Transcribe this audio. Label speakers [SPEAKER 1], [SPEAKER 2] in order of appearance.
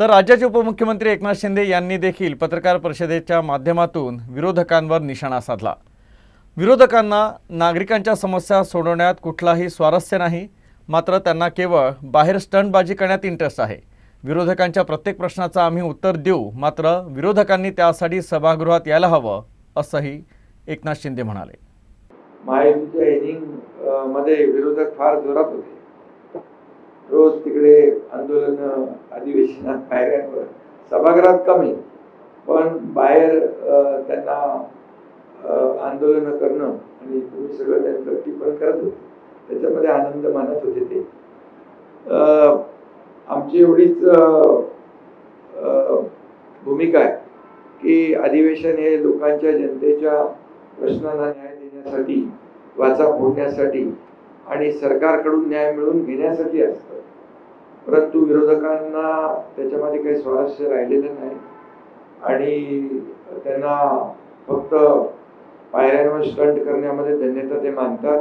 [SPEAKER 1] तर राज्याचे उपमुख्यमंत्री एकनाथ शिंदे यांनी देखील पत्रकार परिषदेच्या माध्यमातून विरोधकांवर निशाणा साधला. विरोधकांना नागरिकांच्या समस्या सोडवण्यात कुठलाही स्वारस्य नाही मात्र त्यांना केवळ बाहेर स्टंटबाजी करण्यात इंटरेस्ट आहे. विरोधकांच्या प्रत्येक प्रश्नाचं आम्ही उत्तर देऊ मात्र विरोधकांनी त्यासाठी सभागृहात यायला हवं असंही एकनाथ शिंदे म्हणाले.
[SPEAKER 2] महायुतीच्या इनिंगमध्ये विरोधक फार जोरात होते. रोज तिकडे आंदोलन अधिवेशनात पायऱ्यांवर सभागृहात कमी. पण बाहेर त्यांना आंदोलन करणं आणि तुम्ही सगळं त्यांचं टिपण करत होते. त्याच्यामध्ये आनंद मानत होते ते. आमची एवढीच भूमिका आहे की अधिवेशन हे लोकांच्या जनतेच्या प्रश्नांना न्याय देण्यासाठी वाचा फोडण्यासाठी आणि सरकारकडून न्याय मिळवून घेण्यासाठी असतं. परंतु विरोधकांना त्याच्यामध्ये काही स्वारस्य राहिलेलं नाही. आणि त्यांना फक्त पायऱ्यांवर स्टंट करण्यामध्ये धन्यता ते मानतात.